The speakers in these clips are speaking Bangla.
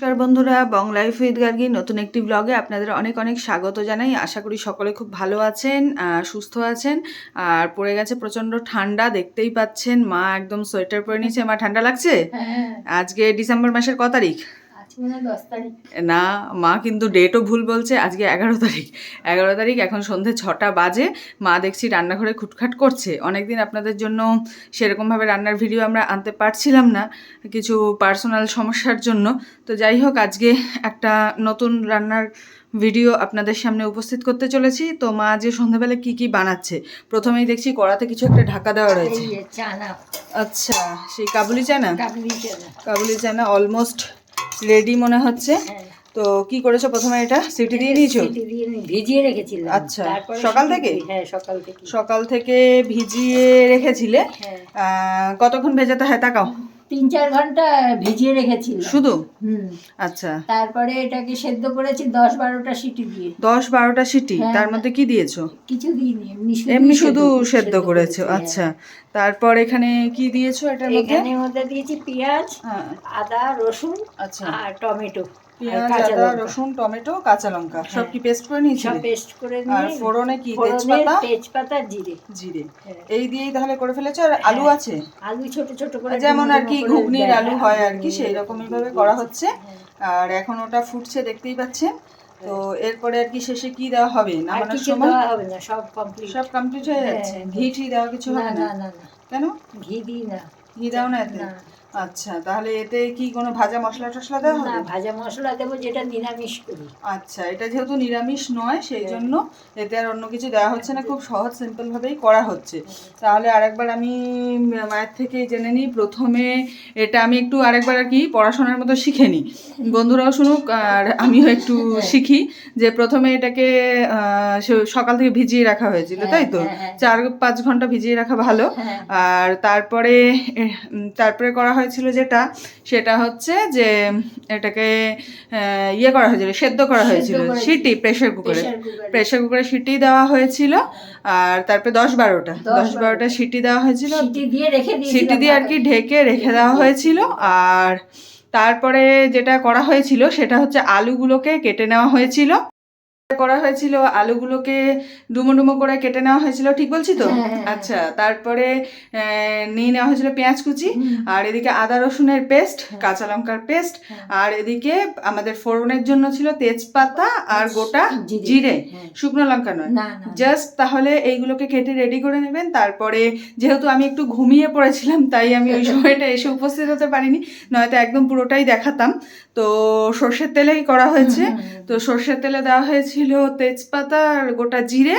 নমস্কার বন্ধুরা বং লাইফ উইথ গার্গি নতুন একটি ব্লগে আপনাদের অনেক অনেক স্বাগত জানাই। আশা করি সকলে খুব ভালো আছেন সুস্থ আছেন। আর পড়ে গেছে প্রচণ্ড ঠান্ডা দেখতেই পাচ্ছেন মা একদম সোয়েটার পরে নিয়েছে। মা ঠান্ডা লাগছে? হ্যাঁ। আজকে ডিসেম্বর মাসের ক তারিখ? না মা কিন্তু ডেটও ভুল বলছে আজকে এগারো তারিখ। এগারো তারিখ এখন সন্ধে ছটা বাজে। মা দেখছি রান্নাঘরে খুটখাট করছে। অনেকদিন আপনাদের জন্য সেরকমভাবে রান্নার ভিডিও আমরা আনতে পারছিলাম না কিছু পার্সোনাল সমস্যার জন্য। তো যাই হোক আজকে একটা নতুন রান্নার ভিডিও আপনাদের সামনে উপস্থিত করতে চলেছি। তো মা যে সন্ধ্যাবেলা কি কি বানাচ্ছে? প্রথমেই দেখছি কড়াতে কিছু একটা ঢাকা দেওয়া রয়েছে। আচ্ছা সেই কাবুলি চানা? কাবুলি চানা। অলমোস্ট রেডি মনে হচ্ছে। তো কি করেছ প্রথমে এটা? সিটি দিয়ে দিয়েছ সিটি দিয়ে নি- ভিজিয়ে রেখেছিলাম। আচ্ছা, সকাল থেকে? হ্যাঁ সকাল থেকে। সকাল থেকে ভিজিয়ে রেখেছিলে। হ্যাঁ। কতক্ষণ ভেজাতে হয় তাকাও। তিন চার ঘণ্টা ভিজিয়ে রেখেছিলাম। শুধু? হুম। আচ্ছা। তারপরে এটাকে সেদ্ধ করেছি দশ বারোটা সিটি দিয়ে। দশ বারোটা সিটি? হ্যাঁ। তার মধ্যে কি দিয়েছ? কিছু দিইনি এমনি শুধু সেদ্ধ করেছ হ্যাঁ। আচ্ছা। তারপর এখানে কি দিয়েছ মধ্যে? এখানে মধ্যে দিয়েছি পেঁয়াজ হ্যাঁ আদা রসুন আচ্ছা। আর টমেটো পেঁয়াজ আদা রসুন টমেটো কাঁচা লঙ্কা। সব হ্যাঁ। কি পেস্ট করে সব পেস্ট করে আর নিয়ে ফোড়নে কি? তেজপাতা? তেজপাতা জিরে। জিরে। হ্যাঁ। এই দিয়েই তাহলে করে ফেলেছো? আর আলু হ্যাঁ। আছে? আলু ছোট ছোট করে যেমন আর কি ঘুগনির আলু হয় আর কি সেই রকমই ভাবে করা হচ্ছে। আর এখন ওটা ফুটছে দেখতেই পাচ্ছেন। তো এরপরে আর কি শেষে কি দেওয়া হবে? না নামানোর সময়? হবে না সব কমপ্লিট সব কমপ্লিট হয়ে যাচ্ছে? হ্যাঁ, ঘি টি দেওয়া কিছু হবে না? না না না। কেন? ঘি দিই না। ঘি দাও না এতে। আচ্ছা তাহলে এতে কি কোনো ভাজা মশলা টশলা দেওয়া না হবে? ভাজা মশলা দেবো যেটা নিরামিষ করি। আচ্ছা এটা যেহেতু নিরামিষ নয় সেই জন্য এতে আর অন্য কিছু দেওয়া হচ্ছে না খুব সহজ সিম্পল ভাবেই করা হচ্ছে। তাহলে আরেকবার আমি মায়ের থেকে জেনে নিই প্রথমে এটা আমি একটু আরেকবার আর কি পড়াশোনার মতো শিখে নিই। বন্ধুরাও শুনুক আর আমিও একটু শিখি যে প্রথমে এটাকে সকাল থেকে ভিজিয়ে রাখা হয়েছিল তাই তো? হ্যাঁ, হ্যাঁ। চার পাঁচ ঘণ্টা ভিজিয়ে রাখা ভালো। হ্যাঁ। আর তারপরে তারপরে করা হয়েছিল যেটা সেটা হচ্ছে যে এটাকে ইয়ে করা হয়েছিল সেদ্ধ করা হয়েছিল। সিটি প্রেশার কুকারে। প্রেশার কুকারে। সিটি দেওয়া হয়েছিল আর তারপরে দশ বারোটা দশ বারোটা সিটি দেওয়া হয়েছিল। সিটি দিয়ে আর কি ঢেকে রেখে দেওয়া হয়েছিল আর তারপরে যেটা করা হয়েছিল সেটা হচ্ছে আলুগুলোকে কেটে নেওয়া হয়েছিল। করা হয়েছিল আলুগুলোকে ডুমো ডুমো করে কেটে নেওয়া হয়েছিল ঠিক বলছি তো হ্যাঁ, হ্যাঁ, আচ্ছা তারপরে নিয়ে নেওয়া হয়েছিল পেঁয়াজ কুচি আর এদিকে আদা রসুনের পেস্ট কাঁচা লঙ্কার পেস্ট হ্যাঁ। আর এদিকে আমাদের ফোড়নের জন্য ছিল তেজপাতা আর গোটা জিরে। হ্যাঁ। শুকনো লঙ্কা নয় জাস্ট তাহলে এইগুলোকে কেটে রেডি করে নেবেন তারপরে যেহেতু আমি একটু ঘুমিয়ে পড়েছিলাম তাই আমি ওই সময়টা এসে উপস্থিত হতে পারিনি নয়তো একদম পুরোটাই দেখাতাম তো সর্ষের তেলেই করা হয়েছে। তো সর্ষের তেলে দেওয়া হয়েছিল তেজপাতা আর গোটা জিরে।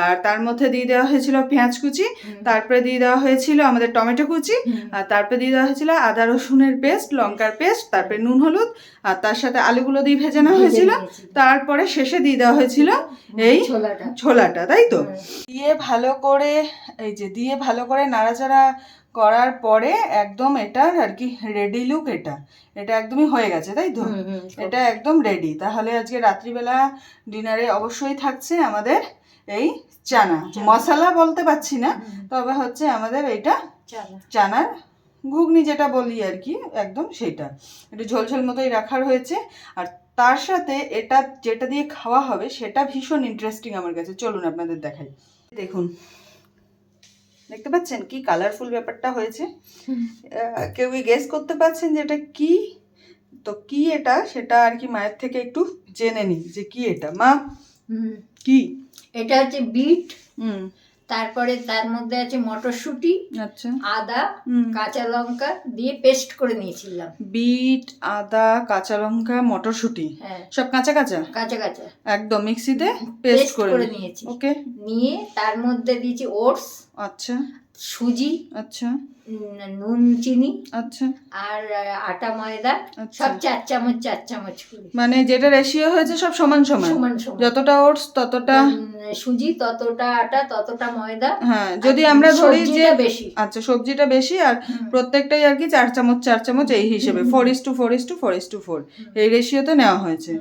আর তার মধ্যে দিয়ে দেওয়া হয়েছিল পেঁয়াজ কুচি। তারপরে দিয়ে দেওয়া হয়েছিল আমাদের টমেটো কুচি। আর তারপরে দিয়ে দেওয়া হয়েছিল আদা রসুনের পেস্ট লঙ্কার পেস্ট তারপরে নুন হলুদ। আর তার সাথে আলুগুলো দিয়ে ভেজানো ভেজে হয়েছিল তারপরে শেষে দিয়ে দেওয়া হয়েছিল এই ছোলাটা। ছোলাটা তাই তো? দিয়ে ভালো করে এই যে দিয়ে ভালো করে নাড়াচাড়া করার পরে একদম এটার আর কি রেডি লুক এটা। এটা একদমই হয়ে গেছে তাই তো। এটা একদম রেডি তাহলে আজকে রাত্রিবেলা ডিনারে অবশ্যই থাকছে আমাদের এই চানা। চানা। মশলা বলতে পারছি না তবে হচ্ছে আমাদের এইটা চানার ঘুগনি যেটা বলি আর কি একদম সেটা। একটু ঝোলঝোল মতোই রাখার হয়েছে। আর তার সাথে এটা যেটা দিয়ে খাওয়া হবে সেটা ভীষণ ইন্টারেস্টিং আমার কাছে। চলুন আপনাদের দেখাই। দেখুন দেখতে পাচ্ছেন কি কালারফুল ব্যাপারটা হয়েছে। কেউই কেউ গেস করতে পারছেন যে এটা কি? তো কি এটা? সেটা আর কি মায়ের থেকে একটু জেনে নিই যে কি এটা। মা হুম। কি? এটা হচ্ছে বিট হুম। তারপরে তার মধ্যে আছে মটরশুঁটি আচ্ছা। আদা কাঁচা লঙ্কা দিয়ে পেস্ট করে নিয়েছিলাম। বিট আদা কাঁচা লঙ্কা মটরশুঁটি? হ্যাঁ। সব কাঁচা কাঁচা? কাঁচা কাঁচা। একদম মিক্সিতে পেস্ট করে নিয়েছি। ওকে নিয়ে তার মধ্যে দিয়েছি ওটস। আচ্ছা। সুজি আচ্ছা। নুন চিনি আচ্ছা। আর আটা ময়দা আচ্ছা। সব চার চামচ চার চামচ মানে যেটা রেশিও হয়েছে সব সমান সমান? সমান সমান। যতটা ওটস ততটা সুজি ততটা আটা ততটা ময়দা হ্যাঁ যদি আমরা ধরি যে বেশি। আচ্ছা সবজিটা বেশি আর প্রত্যেকটাই আর কি চার চামচ চার চামচ এই হিসেবে। Four is two four is two four is two four এই রেশিওতে নেওয়া হয়েছে।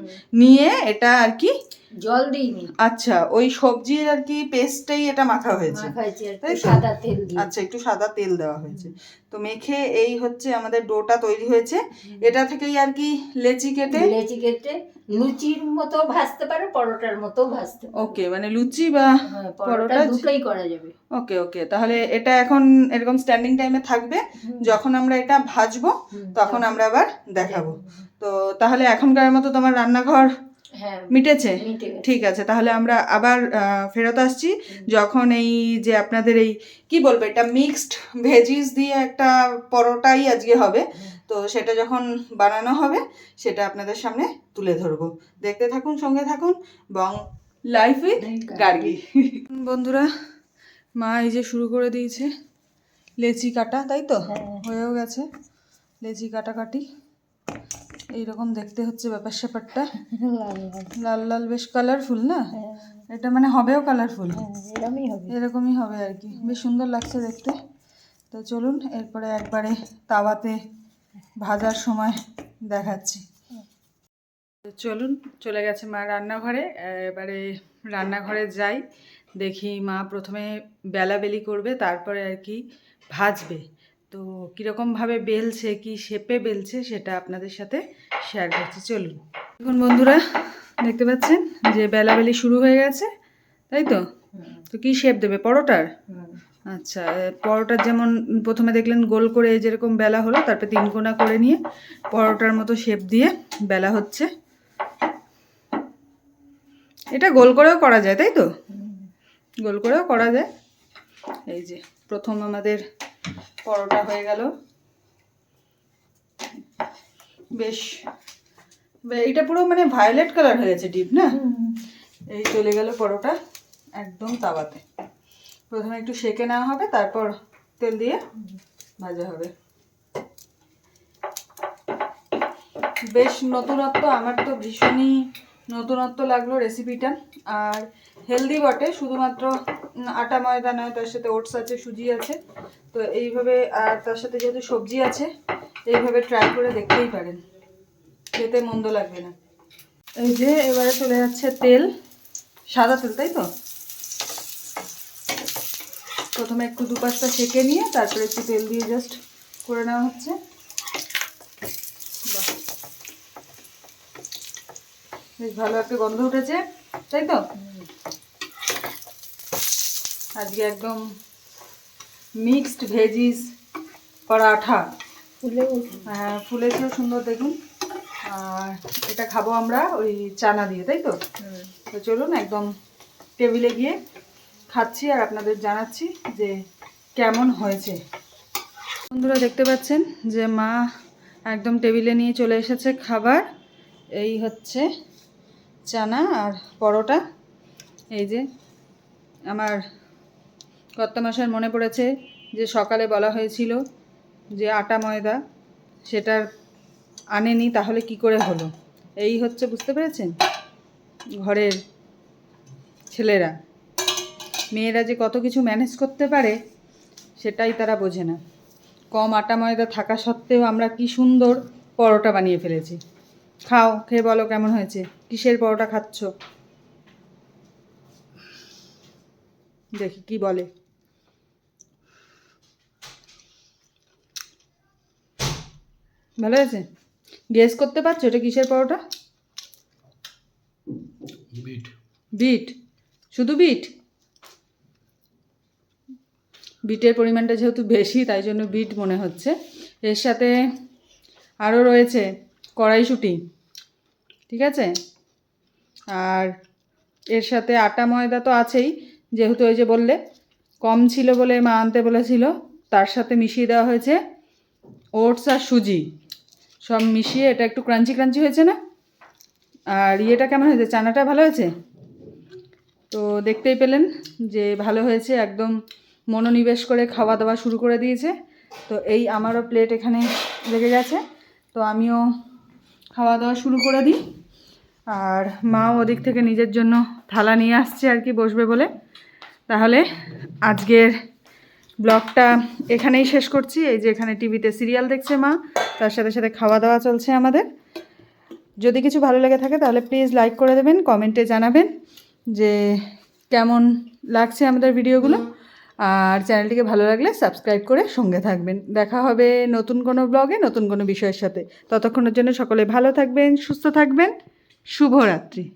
নিয়ে এটা আর কি জল দিইনি। আচ্ছা ওই সবজির আর কি পেস্টেই এটা মাখা হয়েছে? সাদা তেল দিয়ে। আচ্ছা একটু সাদা তেল দেওয়া হয়েছে। তো মেখে এই হচ্ছে আমাদের ডোটা তৈরি হয়েছে। এটা থেকেই আর কি লেচি কেটে? লেচি কেটে লুচির মতো ভাজতে পারো পরোটার মতো ভাজতে ওকে মানে লুচি বা হ্যাঁ, পরোটা দুটোই করা যাবে। ওকে ওকে তাহলে এটা এখন এরকম স্ট্যান্ডিং টাইমে থাকবে। যখন আমরা এটা ভাজবো তখন আমরা আবার দেখাবো। তো তাহলে এখনকার মতো তোমার রান্নাঘর মিটেছে? ঠিক আছে তাহলে আমরা আবার ফেরত আসছি। যখন এই যে আপনাদের এই কি বলব এটা মিক্সড ভেজিস দিয়ে একটা পরোটাই আজকে হবে তো সেটা যখন বানানো হবে সেটা আপনাদের সামনে তুলে ধরবো। দেখতে থাকুন সঙ্গে থাকুন বং লাইফ উইথ গার্গি। বন্ধুরা মা এই যে শুরু করে দিয়েছে লেচি কাটা তাই তো? হ্যাঁ। হয়েও গেছে লেচি কাটাকাটি। এইরকম দেখতে হচ্ছে ব্যাপার স্যাপারটা। লাল লাল। বেশ কালারফুল না? হ্যাঁ, এটা মানে হবেও কালারফুল হ্যাঁ, এরকমই হবে আর কি। বেশ সুন্দর লাগছে দেখতে। তো চলুন এরপরে একবারে তাওয়াতে ভাজার সময় দেখাচ্ছি। তো চলুন চলে গেছে মা রান্নাঘরে। এবারে রান্নাঘরে যাই দেখি মা প্রথমে বেলাবেলি করবে তারপরে আর কি ভাজবে। তো কীরকমভাবে বেলছে কি শেপে বেলছে সেটা আপনাদের সাথে শেয়ার করছি। চলুন। এখন বন্ধুরা দেখতে পাচ্ছেন যে বেলাবেলি শুরু হয়ে গেছে তাই তো? তো কি শেপ দেবে? পরোটার? আচ্ছা পরোটার যেমন প্রথমে দেখলেন গোল করে যেরকম বেলা হলো তারপরে তিন কোনা করে নিয়ে পরোটার মতো শেপ দিয়ে বেলা হচ্ছে। এটা গোল করেও করা যায় তাই তো? গোল করেও করা যায়। এই যে প্রথম আমাদের পরোটা হয়ে গেল। বেশ এটা পুরো মানে ভায়োলেট কালার হয়েছে ডিপ না? এই চলে গেল পরোটা একদম তাওয়াতে। প্রথমে একটু সেকে নেওয়া হবে তারপর তেল দিয়ে ভাজা হবে। বেশ নতুনত্ব আমার তো ভীষণই নতুনত্ব লাগল রেসিপিটা আর হেলদি বটে, শুধুমাত্র আটা, ময়দা নয়, তার সাথে ওটস আছে, সুজি আছে। তো এইভাবে, আর তার সাথে যেহেতু সবজি আছে, এইভাবে ট্রাই করে দেখতেই পারেন। খেতে মন্দ লাগবে না। এই যে, এবারে চলে যাচ্ছে তেল, সাদা তেল, তাই তো? প্রথমে একটু দুপাশটা সেকে নিয়ে, তারপরে একটু তেল দিয়ে জাস্ট করে নেওয়া হচ্ছে। বেশ ভালো একটা গন্ধ উঠেছে তাই তো? আজকে একদম মিক্সড ভেজিস পরাঠা। ফুলে হ্যাঁ ফুলেছেও সুন্দর দেখুন। আর এটা খাব আমরা ওই চানা দিয়ে তাই তো? তো চলুন একদম টেবিলে গিয়ে খাচ্ছি আর আপনাদের জানাচ্ছি যে কেমন হয়েছে। বন্ধুরা দেখতে পাচ্ছেন যে মা একদম টেবিলে নিয়ে চলে এসেছে খাবার। এই হচ্ছে চানা আর পরোটা। এই যে আমার কর্তামশার মনে পড়েছে যে সকালে বলা হয়েছিল যে আটা ময়দা সেটার আনেনি, তাহলে কি করে হলো? এই হচ্ছে, বুঝতে পেরেছেন? ঘরের ছেলেরা। মেয়েরা যে কত কিছু ম্যানেজ করতে পারে, সেটাই তারা বোঝে না। কম আটা ময়দা থাকা সত্ত্বেও আমরা কি সুন্দর পরোটা বানিয়ে ফেলেছি। খাও খেয়ে বলো কেমন হয়েছে? কিসের পরোটা খাচ্ছ? দেখি কি বলে? ভালো আছে গেস করতে পারছ এটা কিসের পরোটা? বিট। বিট? শুধু বিট? বিটের পরিমাণটা যেহেতু বেশি তাই জন্য বিট মনে হচ্ছে। এর সাথে আরও রয়েছে কড়াইশুঁটি। আছে? আর এর সাথে আটা ময়দা তো আছেই, যেহেতু ওই যে বললে, কম ছিল বলে মা আনতে বলেছিল, তার সাথে মিশিয়ে দেওয়া হয়েছে ওটস আর সুজি। সব মিশিয়ে এটা একটু ক্রাঞ্চি ক্রাঞ্চি হয়েছে না? আর ইয়েটা কেমন হয়েছে? চানাটা ভালো হয়েছে? তো দেখতেই পেলেন যে ভালো হয়েছে, একদম মনোনিবেশ করে খাওয়া দাওয়া শুরু করে দিয়েছে। তো এই আমারও প্লেট এখানে লেগে গেছে। তো আমিও খাওয়া দাওয়া শুরু করে দিই। আর মা ওদিক থেকে নিজের জন্য থালা নিয়ে আসছে আর কি, বসবে বলে। তাহলে আজকের ব্লগটা এখানেই শেষ করছি। এই যে এখানে টিভিতে সিরিয়াল দেখছে মা, তার সাথে সাথে খাওয়া দাওয়া চলছে আমাদের। যদি কিছু ভালো লেগে থাকে তাহলে প্লিজ লাইক করে দেবেন, কমেন্টে জানাবেন যে কেমন লাগছে আমাদের ভিডিওগুলো। আর চ্যানেলটিকে ভালো লাগলে সাবস্ক্রাইব করে সঙ্গে থাকবেন। দেখা হবে নতুন কোনো ব্লগে, নতুন কোনো বিষয়ের সাথে। ততক্ষণের জন্য সকলে ভালো থাকবেন, সুস্থ থাকবেন। শুভরাত্রি।